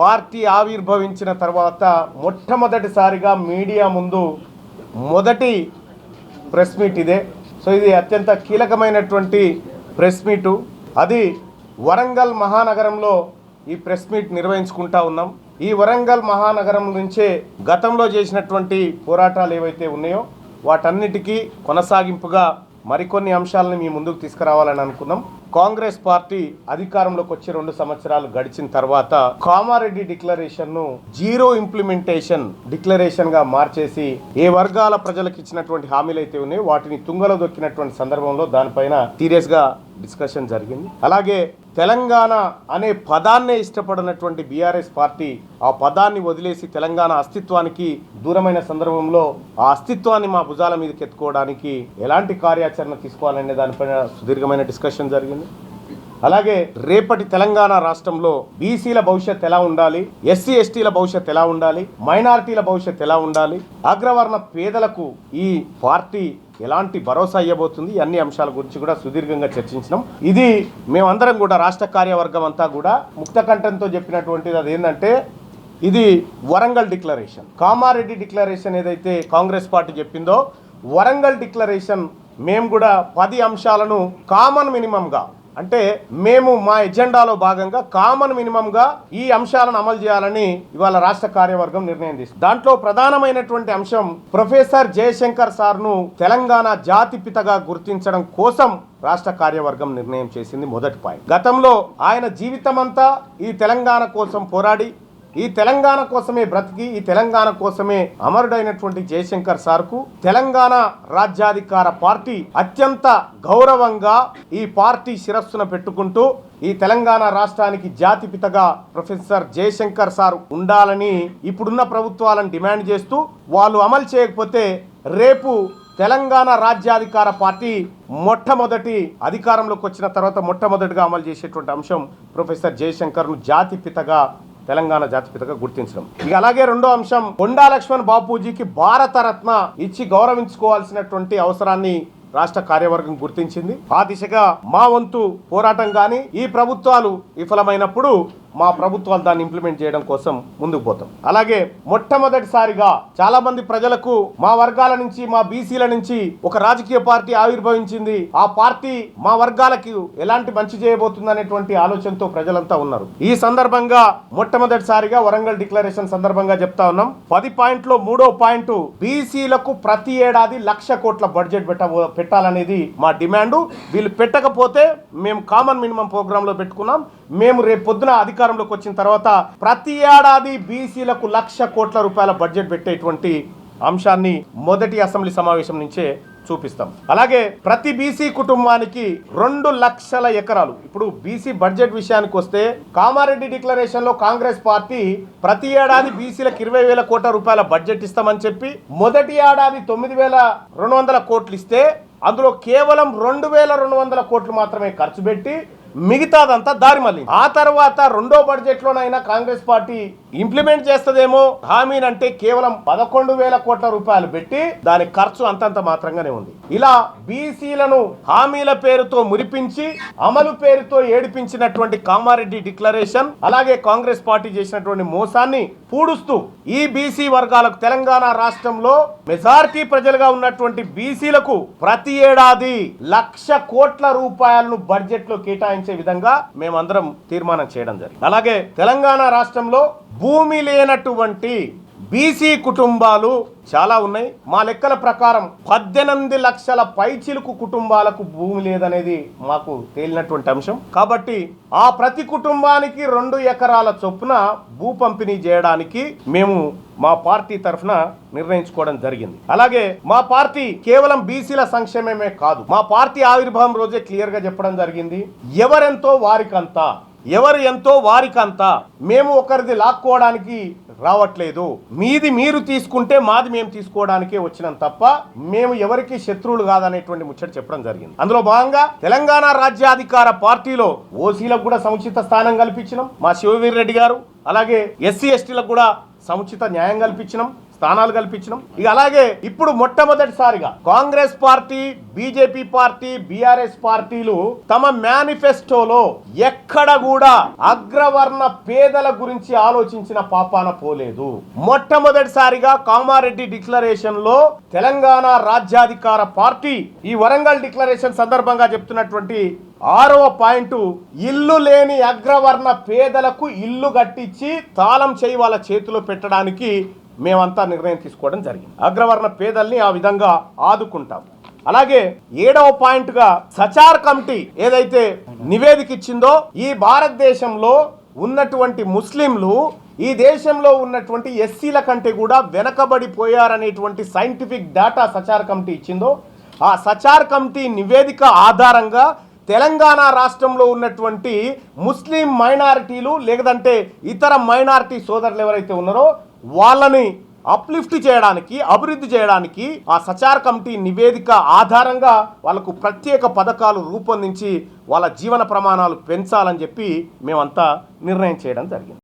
Party ఆవిర్భవించిన తర్వాత మొట్టమొదటిసారిగా మీడియా ముందు మొదటి ప్రెస్ మీట్ ఇదే. సో ఇది అత్యంత కీలకమైనటువంటి ప్రెస్ మీటు. అది వరంగల్ మహానగరంలో ఈ ప్రెస్ మీట్ నిర్వహించుకుంటా ఉన్నాం. ఈ వరంగల్ మహానగరం నుంచే గతంలో చేసినటువంటి పోరాటాలు ఏవైతే ఉన్నాయో వాటన్నిటికీ కొనసాగింపుగా మరికొన్ని అంశాలను మీ ముందుకు తీసుకురావాలని అనుకున్నాం. కాంగ్రెస్ పార్టీ అధికారంలోకి వచ్చి రెండు సంవత్సరాలు గడిచిన తర్వాత కామారెడ్డి డిక్లరేషన్ను జీరో ఇంప్లిమెంటేషన్ డిక్లరేషన్గా మార్చేసి ఏ వర్గాల ప్రజలకు ఇచ్చినటువంటి హామీలు అయితే ఉన్నాయో వాటిని తుంగలో దొక్కినటువంటి సందర్భంలో దానిపైన సీరియస్గా డిస్కషన్ జరిగింది. అలాగే తెలంగాణ అనే పదాన్నే ఇష్టపడినటువంటి బీఆర్ఎస్ పార్టీ ఆ పదాన్ని వదిలేసి తెలంగాణ అస్తిత్వానికి దూరమైన సందర్భంలో ఆ అస్తిత్వాన్ని మా భుజాల మీదకి ఎత్తుకోవడానికి ఎలాంటి కార్యాచరణ తీసుకోవాలనే దానిపైన సుదీర్ఘమైన డిస్కషన్ జరిగింది. అలాగే రేపటి తెలంగాణ రాష్ట్రంలో బీసీల భవిష్యత్ ఎలా ఉండాలి ఎస్సీ ఎస్టీల భవిష్యత్ ఎలా ఉండాలి మైనారిటీల భవిష్యత్ ఎలా ఉండాలి అగ్రవర్ణ పేదలకు ఈ పార్టీ ఎలాంటి భరోసా ఇవ్వబోతుంది అన్ని అంశాల గురించి కూడా సుదీర్ఘంగా చర్చించినాం. ఇది మేమందరం కూడా రాష్ట్ర కార్యవర్గం అంతా కూడా ముక్తకంఠంతో చెప్పినటువంటిది అదేంటంటే ఇది వరంగల్ డిక్లరేషన్. కామారెడ్డి డిక్లరేషన్ ఏదైతే కాంగ్రెస్ పార్టీ చెప్పిందో వరంగల్ డిక్లరేషన్ మేము కూడా పది అంశాలను కామన్ మినిమంగా అంటే మేము మా ఎజెండాలో భాగంగా కామన్ మినిమంగా ఈ అంశాలను అమలు చేయాలని ఇవాళ రాష్ట్ర కార్యవర్గం నిర్ణయం తీసుకుంది దాంట్లో ప్రధానమైనటువంటి అంశం ప్రొఫెసర్ జయశంకర్ సార్ను తెలంగాణ జాతిపితగా గుర్తించడం కోసం రాష్ట్ర కార్యవర్గం నిర్ణయం చేసింది మొదటి పాయింట్. గతంలో ఆయన జీవితమంతా ఈ తెలంగాణ కోసం పోరాడి ఈ తెలంగాణ కోసమే బ్రతికి ఈ తెలంగాణ కోసమే అమరుడైనటువంటి జయశంకర్ సార్కు తెలంగాణ రాజ్యాధికార పార్టీ అత్యంత గౌరవంగా ఈ పార్టీ శిరస్సున పెట్టుకుంటూ ఈ తెలంగాణ రాష్ట్రానికి జాతిపితగా ప్రొఫెసర్ జయశంకర్ సార్ ఉండాలని ఇప్పుడున్న ప్రభుత్వాలను డిమాండ్ చేస్తూ వాళ్ళు అమలు చేయకపోతే రేపు తెలంగాణ రాజ్యాధికార పార్టీ మొట్టమొదటి అధికారంలోకి వచ్చిన తర్వాత మొట్టమొదటిగా అమలు చేసేటువంటి అంశం ప్రొఫెసర్ జయశంకర్ను జాతిపితగా తెలంగాణ జాతిపితగా గుర్తించడం. ఇక అలాగే రెండో అంశం కొండా లక్ష్మణ్ బాపూజీకి భారతరత్న ఇచ్చి గౌరవించుకోవాల్సినటువంటి అవసరాన్ని రాష్ట్ర కార్యవర్గం గుర్తించింది. ఆ దిశగా మా వంతు పోరాటం కానీ ఈ ప్రభుత్వాలు విఫలమైనప్పుడు మా ప్రభుత్వాలు దాన్ని ఇంప్లిమెంట్ చేయడం కోసం ముందుకు పోతాం. అలాగే మొట్టమొదటిసారిగా చాలా మంది ప్రజలకు మా వర్గాల నుంచి మా బీసీల నుంచి ఒక రాజకీయ పార్టీ ఆవిర్భవించింది. ఆ పార్టీ మా వర్గాలకు ఎలాంటి మంచి చేయబోతుంది అనేటువంటి ఆలోచనతో ప్రజలంతా ఉన్నారు. ఈ సందర్భంగా మొట్టమొదటిసారిగా వరంగల్ డిక్లరేషన్ సందర్భంగా చెప్తా ఉన్నాం. పది పాయింట్లో మూడో పాయింట్ బీసీలకు ప్రతి ఏడాది లక్ష కోట్ల బడ్జెట్ పెట్ట పెట్టాలనేది మా డిమాండ్. వీళ్ళు పెట్టకపోతే మేము కామన్ మినిమం ప్రోగ్రామ్లో పెట్టుకున్నాం. మేము రేపు పొద్దున అధికారంలోకి వచ్చిన తర్వాత ప్రతి ఏడాది బీసీలకు లక్ష కోట్ల రూపాయల బడ్జెట్ పెట్టేటువంటి అంశాన్ని మొదటి అసెంబ్లీ సమావేశం నుంచే చూపిస్తాం. అలాగే ప్రతి బీసీ కుటుంబానికి రెండు లక్షల ఎకరాలు. ఇప్పుడు బీసీ బడ్జెట్ విషయానికి వస్తే కామారెడ్డి డిక్లరేషన్లో కాంగ్రెస్ పార్టీ ప్రతి ఏడాది బీసీలకు ఇరవై వేల కోట్ల రూపాయల బడ్జెట్ ఇస్తామని చెప్పి మొదటి ఏడాది తొమ్మిది వేల రెండు వందల కోట్లు ఇస్తే అందులో కేవలం రెండు వేల రెండు వందల కోట్లు మాత్రమే ఖర్చు పెట్టి మిగతాదంతా దారి మళ్ళీ. ఆ తర్వాత రెండో బడ్జెట్లోనైనా కాంగ్రెస్ పార్టీ ఇంప్లిమెంట్ చేస్తుందేమో హామీనంటే కేవలం పదకొండు వేల కోట్ల రూపాయలు పెట్టి దాని ఖర్చు అంతంత మాత్రంగానే ఉంది. ఇలా బీసీలను హామీల పేరుతో మురిపించి అమలు పేరుతో ఏడిపించినటువంటి కామారెడ్డి డిక్లరేషన్ అలాగే కాంగ్రెస్ పార్టీ చేసినటువంటి మోసాన్ని పూడుస్తూ ఈ బీసీ వర్గాలకు తెలంగాణ రాష్ట్రంలో మెజార్టీ ప్రజలుగా ఉన్నటువంటి బీసీలకు ప్రతి ఏడాది లక్ష కోట్ల రూపాయలను బడ్జెట్లో కేటాయించే విధంగా మేమందరం తీర్మానం చేయడం జరిగింది. అలాగే తెలంగాణ రాష్ట్రంలో భూమి లేనటువంటి బీసీ కుటుంబాలు చాలా ఉన్నాయి. మా లెక్కల ప్రకారం పద్దెనిమిది లక్షల పైచిలుకు కుటుంబాలకు భూమి లేదనేది మాకు తేలినటువంటి అంశం. కాబట్టి ఆ ప్రతి కుటుంబానికి రెండు ఎకరాల చొప్పున భూ పంపిణీ చేయడానికి మేము మా పార్టీ తరఫున నిర్ణయించుకోవడం జరిగింది. అలాగే మా పార్టీ కేవలం బీసీల సంక్షేమమే కాదు మా పార్టీ ఆవిర్భావం రోజే క్లియర్గా చెప్పడం జరిగింది. ఎవరెంతో వారికంతా ఎవరు ఎంతో వారికంత మేము ఒకరిది లాక్కోవడానికి రావట్లేదు. మీది మీరు తీసుకుంటే మాది మేము తీసుకోవడానికే వచ్చినాం తప్ప మేము ఎవరికి శత్రువులు కాదనేటువంటి ముచ్చట చెప్పడం జరిగింది. అందులో భాగంగా తెలంగాణ రాజ్యాధికార పార్టీలో ఓసీలకు కూడా సముచిత స్థానం కల్పించినాం. మా శివవీర్ రెడ్డి గారు అలాగే ఎస్సీ ఎస్టీలకు కూడా సముచిత న్యాయం కల్పించినాం. స్థానాలు కల్పించినాం. ఇక అలాగే ఇప్పుడు మొట్టమొదటిసారిగా Congress party BJP party BRS పార్టీలు తమ మేనిఫెస్టోలో ఎక్కడ కూడా అగ్రవర్ణ పేదల గురించి ఆలోచించిన పాపాన పోలేదు. మొట్టమొదటిసారిగా కామారెడ్డి డిక్లరేషన్లో తెలంగాణ రాజ్యాధికార పార్టీ ఈ వరంగల్ డిక్లరేషన్ సందర్భంగా చెప్తున్నటువంటి ఆరవ పాయింట్ ఇల్లు లేని అగ్రవర్ణ పేదలకు ఇల్లు కట్టించి తాళం చేయి వాళ్ళ చేతిలో పెట్టడానికి మేమంతా నిర్ణయం తీసుకోవడం జరిగింది. అగ్రవర్ణ పేదల్ని ఆ విధంగా ఆదుకుంటాం. అలాగే ఏడవ పాయింట్గా సచార్ కమిటీ ఏదైతే నివేదిక ఇచ్చిందో ఈ భారతదేశంలో ఉన్నటువంటి ముస్లింలు ఈ దేశంలో ఉన్నటువంటి ఎస్సీల కంటే కూడా వెనకబడిపోయారనేటువంటి సైంటిఫిక్ డేటా సచార్ కమిటీ ఇచ్చిందో ఆ సచార్ కమిటీ నివేదిక ఆధారంగా తెలంగాణ రాష్ట్రంలో ఉన్నటువంటి ముస్లిం మైనారిటీలు లేదంటే ఇతర మైనారిటీ సోదరులు ఎవరైతే ఉన్నారో వాళ్ళని అప్లిఫ్ట్ చేయడానికి అభివృద్ధి చేయడానికి ఆ సచార్ కమిటీ నివేదిక ఆధారంగా వాళ్ళకు ప్రత్యేక పథకాలు రూపొందించి వాళ్ళ జీవన ప్రమాణాలు పెంచాలని చెప్పి మేమంతా నిర్ణయం చేయడం జరిగింది.